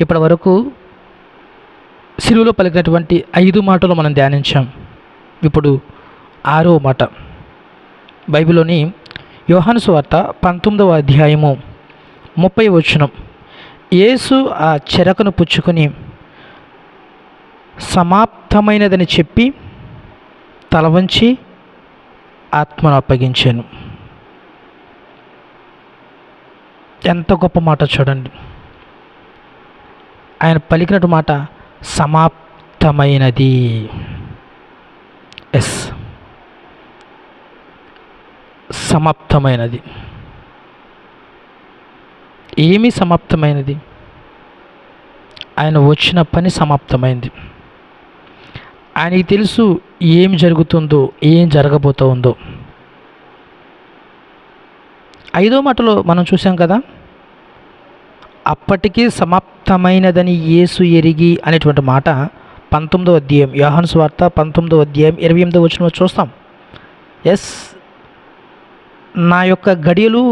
ఇప్పటి వరకు సిలువలో పలికినటువంటి ఐదు మాటలు మనం ధ్యానించాం. ఇప్పుడు ఆరో మాట. బైబిల్లోని యోహాను సువార్త పంతొమ్మిదవ అధ్యాయము ముప్పై వచనం. యేసు ఆ చెరకను పుచ్చుకొని సమాప్తమైనదని చెప్పి తల వంచి ఆత్మను అప్పగించాను. ఎంత గొప్ప మాట చూడండి. ఆయన పలికినట్టు మాట సమాప్తమైనది. ఎస్. సమాప్తమైనది. ఏమి సమాప్తమైనది? ఆయన వచ్చిన పని సమాప్తమైంది. ఆయనకి తెలుసు ఏం జరుగుతుందో ఏం జరగబోతుందో. ఐదో మాటలో మనం చూసాం కదా అప్పటికి సమాప్తమైనదని యేసు ఎరిగి అనేటువంటి మాట పంతొమ్మిదో అధ్యాయం యోహన్ స్వార్త పంతొమ్మిదో అధ్యాయం ఇరవై ఎనిమిదో వచ్చిన చూస్తాం. ఎస్ నా యొక్క గడియలు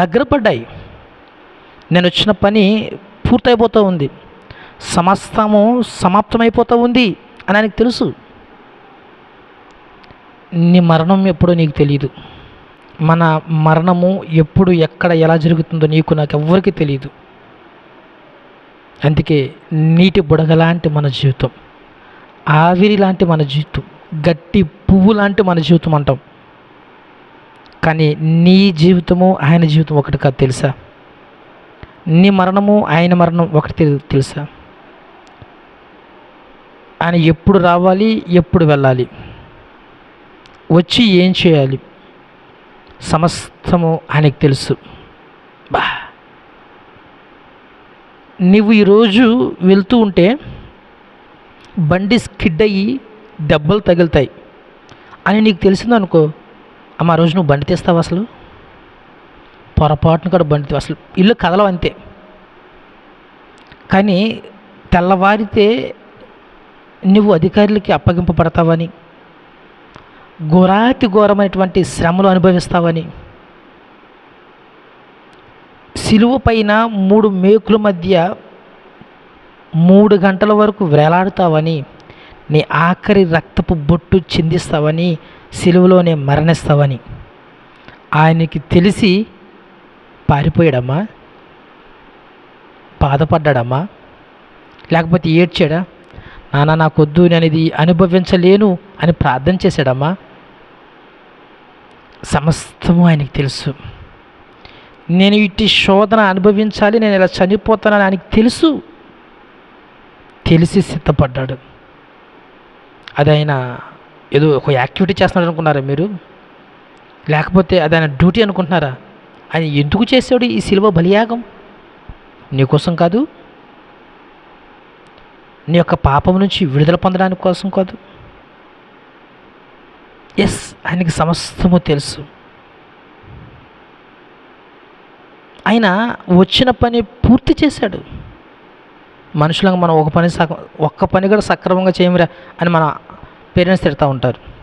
దగ్గర పడ్డాయి. నేను వచ్చిన పని పూర్తయిపోతూ ఉంది. సమస్తము సమాప్తమైపోతూ ఉంది అని ఆయనకు తెలుసు. నీ మరణం ఎప్పుడో నీకు తెలియదు మన మరణము ఎప్పుడు ఎక్కడ ఎలా జరుగుతుందో నీకు నాకు ఎవ్వరికీ తెలియదు అందుకే నీటి బుడగ లాంటి మన జీవితం ఆవిరి లాంటి మన జీవితం గట్టి పువ్వు లాంటి మన జీవితం అంటాం. కానీ నీ జీవితము ఆయన జీవితం ఒకటి కాదు తెలుసా? నీ మరణము ఆయన మరణం ఒకటి తెలుసా? ఆయన ఎప్పుడు రావాలి ఎప్పుడు వెళ్ళాలి? వచ్చి ఏం చేయాలి? సమస్తము ఆయనకు తెలుసు. బా. నువ్వు ఈరోజు వెళ్తూ ఉంటే బండి స్కిడ్ అయ్యి దెబ్బలు తగులుతాయి అని నీకు తెలిసిందనుకో అమ్మ ఆ రోజు నువ్వు బండి తీస్తావు అసలు? పొరపాటును కూడా బండి అసలు ఇల్లు కదలవు అంతే. కానీ తెల్లవారితే నువ్వు అధికారులకి అప్పగింపబడతావని ఘోరాతి ఘోరమైనటువంటి శ్రమలు అనుభవిస్తావని. సిలువ పైన మూడు మేకుల మధ్య మూడు గంటల వరకు వేలాడుతావని నీ ఆఖరి రక్తపు బొట్టు చిందిస్తావని సిలువలోనే మరణిస్తావని. ఆయనకి తెలిసి పారిపోయాడమ్మా బాధపడ్డాడమ్మా లేకపోతే ఏడ్చాడా? నాన్న నాకొద్దు నేను ఇది అనుభవించలేను అని ప్రార్థన చేశాడమ్మా. సమస్తము ఆయనకి తెలుసు. నేను ఇట్టి శోధన అనుభవించాలి నేను ఇలా చనిపోతానని ఆయనకి తెలుసు. తెలిసి సిద్ధపడ్డాడు. అది ఆయన ఏదో ఒక యాక్టివిటీ చేస్తున్నాడు అనుకున్నారా మీరు? లేకపోతే అది ఆయన డ్యూటీ అనుకుంటున్నారా? ఆయన ఎందుకు చేశాడు ఈ సిలువ బలియాగం? నీకోసం కాదు. నీ యొక్క పాపం నుంచి విడుదల పొందడానికి కోసం కాదు. ఎస్ ఆయనకి సమస్తము తెలుసు. ఆయన వచ్చిన పని పూర్తి చేశాడు. మనుషులకు మనం ఒక పని సక ఒక్క పని కూడా సక్రమంగా చేయమురా అని మన పేరెంట్స్ తిడతా ఉంటారు.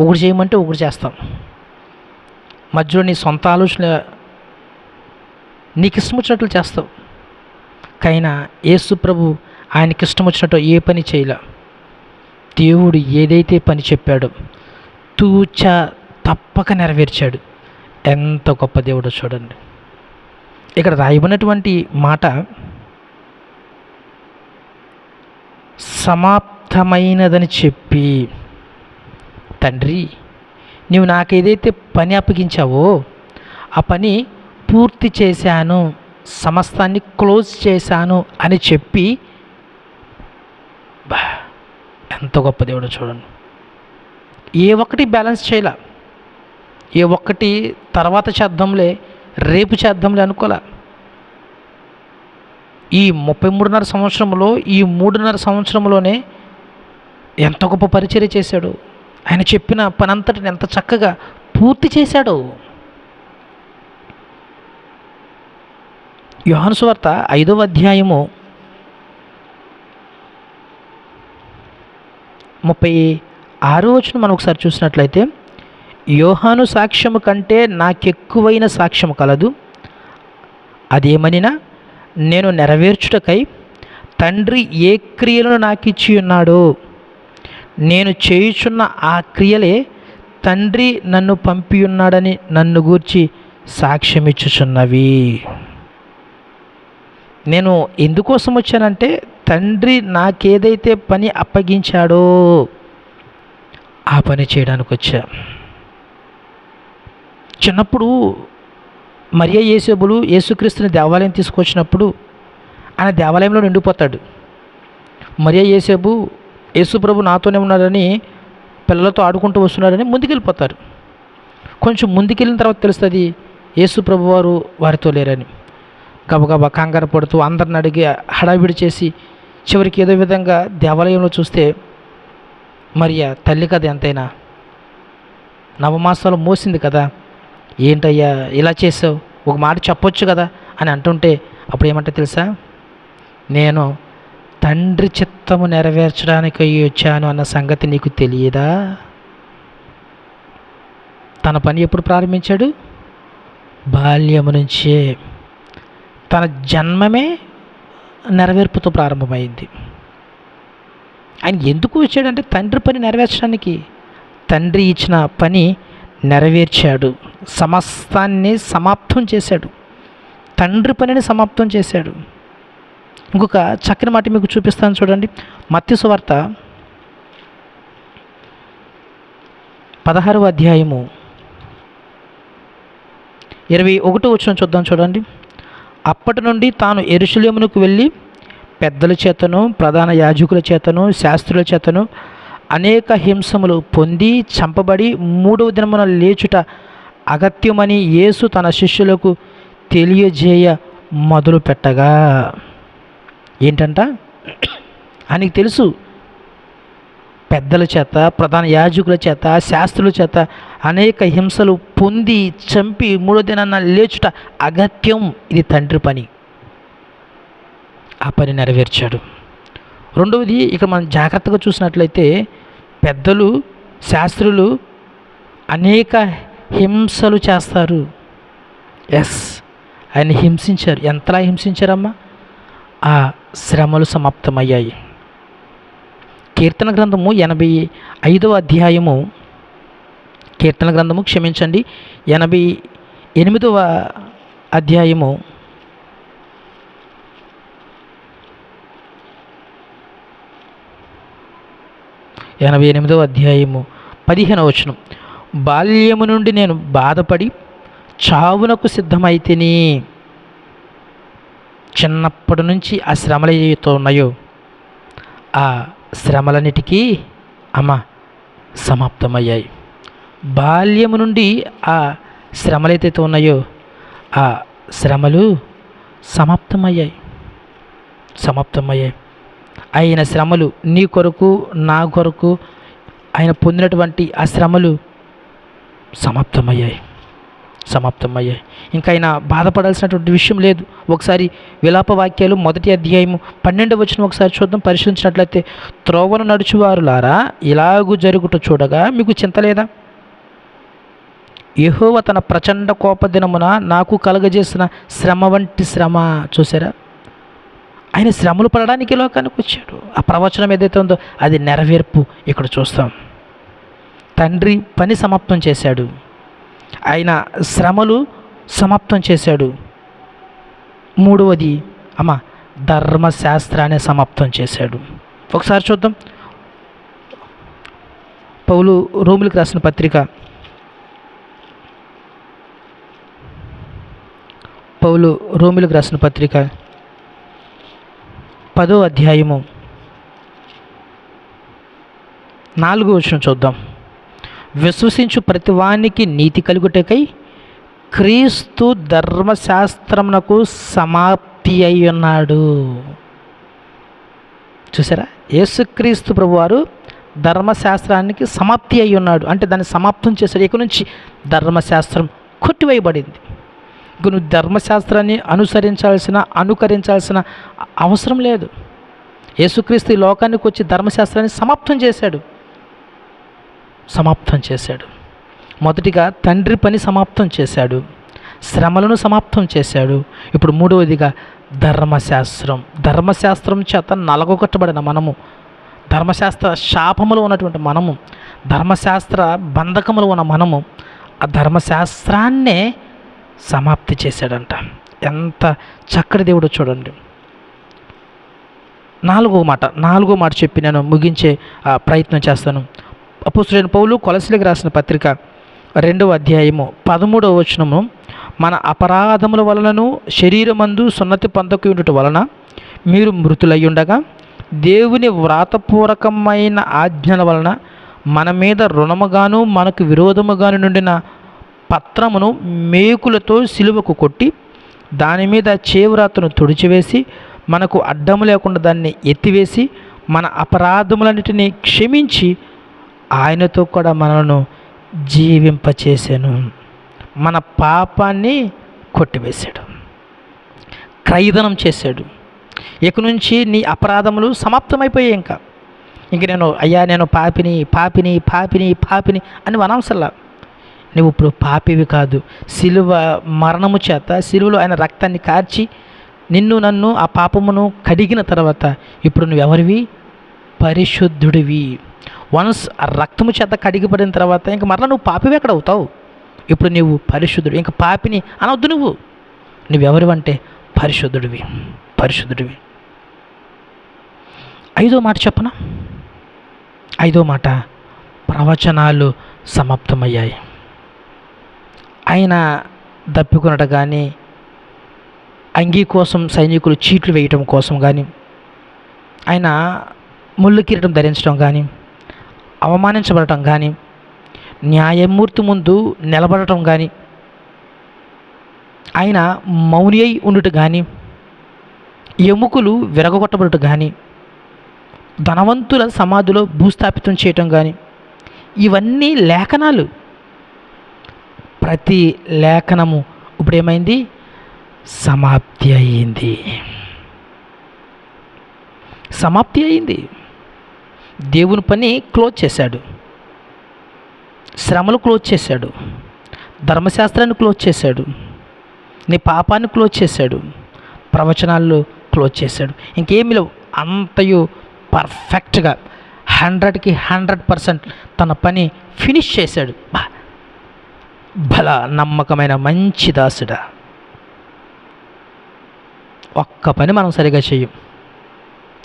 ఒకటి చేయమంటే ఒకటి చేస్తాం. మధ్యలో నీ సొంత ఆలోచన నీకు ఇష్టం వచ్చినట్లు చేస్తావు. కైనా యేసు ప్రభు ఆయనకి ఇష్టం వచ్చినట్టు ఏ పని చేయలే. దేవుడు ఏదైతే పని చెప్పాడో తూచ తప్పక నెరవేర్చాడు. ఎంత గొప్ప దేవుడో చూడండి. ఇక్కడ రాయబడినటువంటి మాట సమాప్తమైనదని చెప్పి తండ్రి నువ్వు నాకేదైతే పని అప్పగించావో ఆ పని పూర్తి చేశాను సమస్తాన్ని క్లోజ్ చేశాను అని చెప్పి బా, ఎంత గొప్ప దేవుడో చూడండి. ఏ ఒక్కటి బ్యాలెన్స్ చేయలే? ఏ ఒక్కటి తర్వాత చేద్దాంలే రేపు చేద్దాంలే అనుకోలే ఈ ముప్పై మూడున్నర సంవత్సరంలో ఈ మూడున్నర సంవత్సరంలోనే ఎంత గొప్ప పరిచర్య చేశాడు. ఆయన చెప్పిన పనంతటిని ఎంత చక్కగా పూర్తి చేశాడు. యోహాను ఐదవ అధ్యాయము ముప్పై ఆరో వచ్చిన మనం ఒకసారి చూసినట్లయితే యోహాను సాక్ష్యము కంటే నాకెక్కువైన సాక్ష్యం కలదు. అదేమనినా నేను నెరవేర్చుటకై తండ్రి ఏ క్రియలను నాకు ఇచ్చి ఉన్నాడో నేను చేయుచున్న ఆ క్రియలే తండ్రి నన్ను పంపి ఉన్నాడని నన్ను గూర్చి సాక్ష్యమిచ్చుచున్నవి. నేను ఎందుకోసం వచ్చానంటే తండ్రి నాకేదైతే పని అప్పగించాడో ఆ పని చేయడానికి వచ్చా చిన్నప్పుడు మరియా యేసేబులు యేసుక్రీస్తుని దేవాలయం తీసుకొచ్చినప్పుడు ఆయన దేవాలయంలో నిండిపోతాడు. మరియ యేసేబు యేసుప్రభు నాతోనే ఉన్నాడని పిల్లలతో ఆడుకుంటూ వస్తున్నాడని ముందుకెళ్ళిపోతారు. కొంచెం ముందుకెళ్ళిన తర్వాత తెలుస్తుంది యేసుప్రభు వారు వారితో లేరని. గబగబా కంగారు పడుతూ అందరిని అడిగి హడావిడి చేసి చివరికి ఏదో విధంగా దేవాలయంలో చూస్తే మరియా తల్లి కదా ఎంతైనా? నవమాసాలు మోసింది కదా. ఏంటయ్యా ఇలా చేసావు? ఒక మాట చెప్పొచ్చు కదా? అని అంటుంటే అప్పుడు ఏమంటే తెలుసా? నేను తండ్రి చిత్తము నెరవేర్చడానికి వచ్చాను అన్న సంగతి నీకు తెలియదా? తన పని ఎప్పుడు ప్రారంభించాడు? బాల్యము నుంచే. తన జన్మమే నెరవేర్పుతో ప్రారంభమైంది. ఆయన ఎందుకు వచ్చాడంటే తండ్రి పని నెరవేర్చడానికి. తండ్రి ఇచ్చిన పని నెరవేర్చాడు. సమస్తాన్ని సమాప్తం చేశాడు. తండ్రి పనిని సమాప్తం చేశాడు. ఇంకొక చక్కని మాట మీకు చూపిస్తాను చూడండి. మత్తి సువార్త పదహారవ అధ్యాయము. ఇరవై ఒకటో వచ్చిన చూద్దాం చూడండి. అప్పటి నుండి తాను ఎరుషులేమునకు వెళ్ళి పెద్దల చేతను ప్రధాన యాజకుల చేతను శాస్త్రుల చేతను అనేక హింసములు పొంది చంపబడి మూడవ దినమున లేచుట అగత్యమని యేసు తన శిష్యులకు తెలియజేయ మొదలు పెట్టగా. ఏంటంట? ఆయనకి తెలుసు. పెద్దల చేత ప్రధాన యాజకుల చేత శాస్త్రుల చేత అనేక హింసలు పొంది చంపి మూడో దినాన్న లేచుట అగత్యం. ఇది తండ్రి పని. ఆ పని నెరవేర్చాడు. రెండవది ఇక మనం జాగ్రత్తగా చూసినట్లయితే పెద్దలు శాస్త్రులు అనేక హింసలు చేస్తారు. ఎస్ ఆయన హింసించారు. ఎంతలా హింసించారమ్మా? ఆ శ్రమలు సమాప్తమయ్యాయి. కీర్తన గ్రంథము ఎనభై ఐదవ అధ్యాయము. కీర్తన గ్రంథము క్షమించండి. ఎనభై ఎనిమిదవ అధ్యాయము. ఎనభై ఎనిమిదో అధ్యాయము పదిహేనవ వచనం. బాల్యము నుండి నేను బాధపడి చావునకు సిద్ధమైతిని. చిన్నప్పటి నుంచి ఆ శ్రమలు ఏవైతే ఉన్నాయో ఆ శ్రమలన్నిటికీ అమ్మ సమాప్తమయ్యాయి. బాల్యము నుండి ఆ శ్రమలు ఏదైతే ఉన్నాయో ఆ శ్రమలు సమాప్తమయ్యాయి. సమాప్తమయ్యాయి. ఆయన శ్రమలు నీ కొరకు నా కొరకు ఆయన పొందినటువంటి ఆ శ్రమలు సమాప్తమయ్యాయి. సమాప్తమయ్యాయి. ఇంకా ఆయన బాధపడాల్సినటువంటి విషయం లేదు. ఒకసారి విలాప వాక్యాలు మొదటి అధ్యాయము పన్నెండు వచ్చిన ఒకసారి చూద్దాం. పరిశీలించినట్లయితే త్రోవను నడుచువారులారా ఇలాగూ జరుగుట చూడగా మీకు చింత లేదా? యెహోవా తన ప్రచండ కోపదినమున నాకు కలగజేసిన శ్రమ వంటి శ్రమ. చూసారా ఆయన శ్రమలు పడడానికి లోకానికి వచ్చాడు. ఆ ప్రవచనం ఏదైతే ఉందో అది నెరవేర్పు ఇక్కడ చూస్తాం. తండ్రి పని సమాప్తం చేశాడు. ఆయన శ్రమలు సమాప్తం చేశాడు. మూడవది అమ్మ ధర్మశాస్త్రాన్ని సమాప్తం చేశాడు. ఒకసారి చూద్దాం. పౌలు రోములకు రాసిన పత్రిక. పౌలు రోమిలకు రాసిన పత్రిక. పదో అధ్యాయము. నాలుగో విషయం చూద్దాం. విశ్వసించు ప్రతివానికి నీతి కలుగుటకై క్రీస్తు ధర్మశాస్త్రమునకు సమాప్తి అయి ఉన్నాడు చూసారా? యేసుక్రీస్తు ప్రభువారు ధర్మశాస్త్రానికి సమాప్తి అయి ఉన్నాడు అంటే దాన్ని సమాప్తం చేశాడు. ఇక నుంచి? ధర్మశాస్త్రం కొట్టివేయబడింది. ఇక నువ్వు ధర్మశాస్త్రాన్ని అనుసరించాల్సిన అనుకరించాల్సిన అవసరం లేదు. యేసుక్రీస్తు ఈ లోకానికి వచ్చి ధర్మశాస్త్రాన్ని సమాప్తం చేశాడు. సమాప్తం చేశాడు. మొదటిగా తండ్రి పని సమాప్తం చేశాడు. శ్రమలను సమాప్తం చేశాడు. ఇప్పుడు మూడవదిగా ధర్మశాస్త్రం. ధర్మశాస్త్రం చేత నలగొట్టబడిన మనము. ధర్మశాస్త్ర శాపములు ఉన్నటువంటి మనము. ధర్మశాస్త్ర బంధకములు ఉన్న మనము. ఆ ధర్మశాస్త్రాన్నే సమాప్తి చేశాడంట. ఎంత చక్కటి దేవుడు చూడండి. నాలుగో మాట నాలుగో మాట చెప్పి నేను ముగించే ఆ, ప్రయత్నం చేస్తాను. అపుస్తుడైన పౌలు కొలసిలకు రాసిన పత్రిక రెండవ అధ్యాయము పదమూడవ వచనము మన అపరాధముల వలనను శరీరమందు సున్నతి పొందకు ఉండట వలన మీరు మృతులై ఉండగా దేవుని వ్రాతపూర్వకమైన ఆజ్ఞల వలన మన మీద రుణముగాను మనకు విరోధముగాను నుండిన పత్రమును మేకులతో సిలువకు కొట్టి దాని మీద చేవ్రాతను తుడిచివేసి మనకు అడ్డము లేకుండా దాన్ని ఎత్తివేసి మన అపరాధములన్నిటినీ క్షమించి ఆయనతో కూడా మనలను జీవింపచేసాను. మన పాపాన్ని కొట్టివేశాడు. క్రైదనం చేశాడు. ఇక నుంచి నీ అపరాధములు సమాప్తమైపోయాయి ఇంకా. ఇంక నేను అయ్యా నేను పాపిని పాపిని పాపిని పాపిని అని వనవసరలా నువ్వు ఇప్పుడు పాపివి కాదు. సిలువ మరణము చేత సిలువలో ఆయన రక్తాన్ని కార్చి నిన్ను నన్ను ఆ పాపమును కడిగిన తర్వాత ఇప్పుడు నువ్వు ఎవరివి? పరిశుద్ధుడివి. వన్స్ ఆ రక్తము చేత కడిగిపడిన తర్వాత ఇంక మరలా నువ్వు పాపివి ఎక్కడ అవుతావు? ఇప్పుడు నువ్వు పరిశుద్ధుడు. ఇంక పాపిని అనవద్దు నువ్వు. నువ్వెవరివంటే పరిశుద్ధుడివి. పరిశుద్ధుడివి. ఐదో మాట చెప్పనా? ఐదో మాట. ప్రవచనాలు సమాప్తమయ్యాయి. ఆయన దప్పికొనట కానీ అంగీ కోసం సైనికులు చీట్లు వేయటం కోసం కానీ ఆయన ముళ్ళు కిరీటం ధరించడం కానీ అవమానించబడటం కానీ న్యాయమూర్తి ముందు నిలబడటం కానీ ఆయన మౌని అయి ఉండుట కానీ ఎముకలు విరగొట్టబడుట కానీ ధనవంతుల సమాధిలో భూస్థాపితం చేయటం కానీ ఇవన్నీ లేఖనాలు. ప్రతి లేఖనము ఇప్పుడు ఏమైంది? సమాప్తి అయ్యింది. సమాప్తి అయింది దేవుని పని క్లోజ్ చేశాడు. శ్రమలు క్లోజ్ చేశాడు. ధర్మశాస్త్రాన్ని క్లోజ్ చేశాడు. నీ పాపాన్ని క్లోజ్ చేశాడు. ప్రవచనాలు క్లోజ్ చేశాడు. ఇంకేమి లేవు. అంతయు పర్ఫెక్ట్గా హండ్రెడ్కి హండ్రెడ్ పర్సెంట్ తన పని ఫినిష్ చేశాడు. బా. బల నమ్మకమైన మంచి దాసుడా. ఒక్క పని మనం సరిగా చేయం.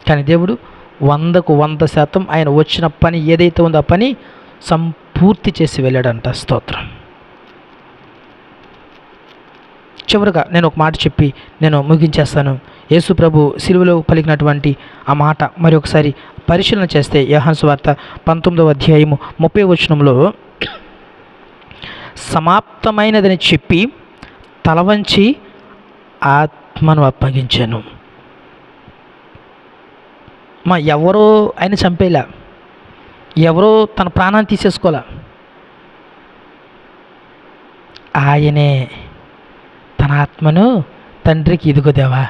కానీ దేవుడు వందకు వంద శాతం ఆయన వచ్చిన పని ఏదైతే ఉందో ఆ పని సంపూర్తి చేసి వెళ్ళాడంట. స్తోత్రం. చివరిగా నేను ఒక మాట చెప్పి నేను ముగించేస్తాను. యేసు ప్రభు సిలువలో పలికినటువంటి ఆ మాట మరి ఒకసారి పరిశీలన చేస్తే యహాన్స్ వార్త పంతొమ్మిదవ అధ్యాయము ముప్పై వచనంలో సమాప్తమైనదని చెప్పి తల వంచి ఆత్మను అప్పగించాను. మా ఎవరో ఆయన చంపేలా ఎవరో తన ప్రాణాన్ని తీసేసుకోలే. ఆయనే తన ఆత్మను తండ్రికి ఇదిగో దేవా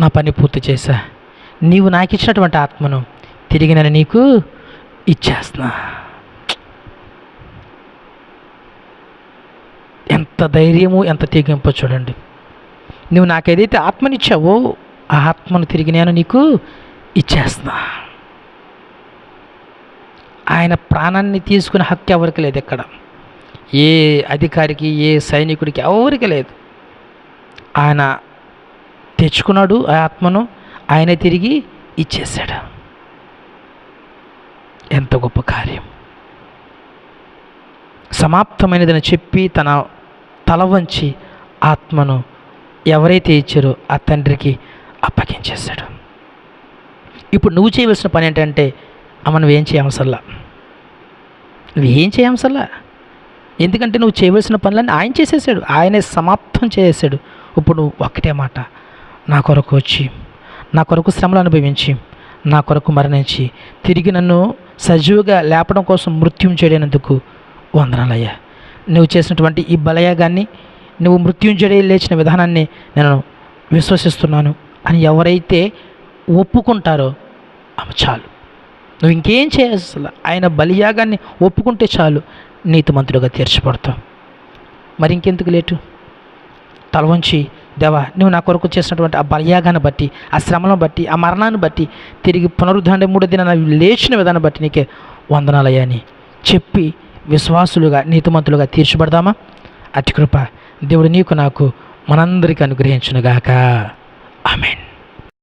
నా పని పూర్తి చేశా. నీవు నాకు ఇచ్చినటువంటి ఆత్మను తిరిగి నేను నీకు ఇచ్చేస్తున్నా. ఎంత ధైర్యము ఎంత తెగింపో చూడండి. నువ్వు నాకు ఏదైతే ఆత్మనిచ్చావో ఆ ఆత్మను తిరిగి నేను నీకు ఇచ్చేస్తున్నా ఆయన ప్రాణాన్ని తీసుకునే హక్కు ఎవరికి లేదు ఇక్కడ ఏ అధికారికి ఏ సైనికుడికి ఎవరికి లేదు. ఆయన తెచ్చుకున్నాడు ఆ ఆత్మను ఆయన తిరిగి ఇచ్చేశాడు. ఎంత గొప్ప కార్యం. సమాప్తమైనదని చెప్పి తన తల వంచి ఆత్మను ఎవరైతే ఇచ్చారో ఆ తండ్రికి అప్పగించేశాడు. ఇప్పుడు నువ్వు చేయవలసిన పని ఏంటంటే అమ్మ నువ్వేం చేయవసరలా? నువ్వేం చేయవసరలా? ఎందుకంటే నువ్వు చేయవలసిన పనులన్నీ ఆయన చేసేసాడు. ఆయనే సమాప్తం చేసేసాడు. ఇప్పుడు నువ్వు ఒక్కటే మాట. నా కొరకు వచ్చి నా కొరకు శ్రమలు అనుభవించి నా కొరకు మరణించి తిరిగి నన్ను సజీవుగా లేపడం కోసం మృత్యుం చేయడానికి వందనాలయ్యా నువ్వు చేసినటువంటి ఈ బలయాగాన్ని నువ్వు మృత్యుంజడే లేచిన విధానాన్ని నేను విశ్వసిస్తున్నాను అని ఎవరైతే ఒప్పుకుంటారో ఆమె చాలు. నువ్వు ఇంకేం చేయాల్సిన ఆయన బలియాగాన్ని ఒప్పుకుంటే చాలు. నీతిమంతుడుగా తీర్చిపడతావు మరి ఇంకెందుకు లేటు? తల వంచి దేవా నువ్వు నా కొరకు చేసినటువంటి ఆ బలియాగాన్ని బట్టి ఆ శ్రమను బట్టి ఆ మరణాన్ని బట్టి తిరిగి పునరుద్ధరణ మూడో దిన లేచిన విధానం బట్టి నీకే వందనాలయ్యా అని చెప్పి విశ్వాసులుగా నీతిమంతులుగా తీర్చిబడదామా? అతి కృప దేవుడు నీకు నాకు మనందరికీ అనుగ్రహించునుగాక. ఆమెన్.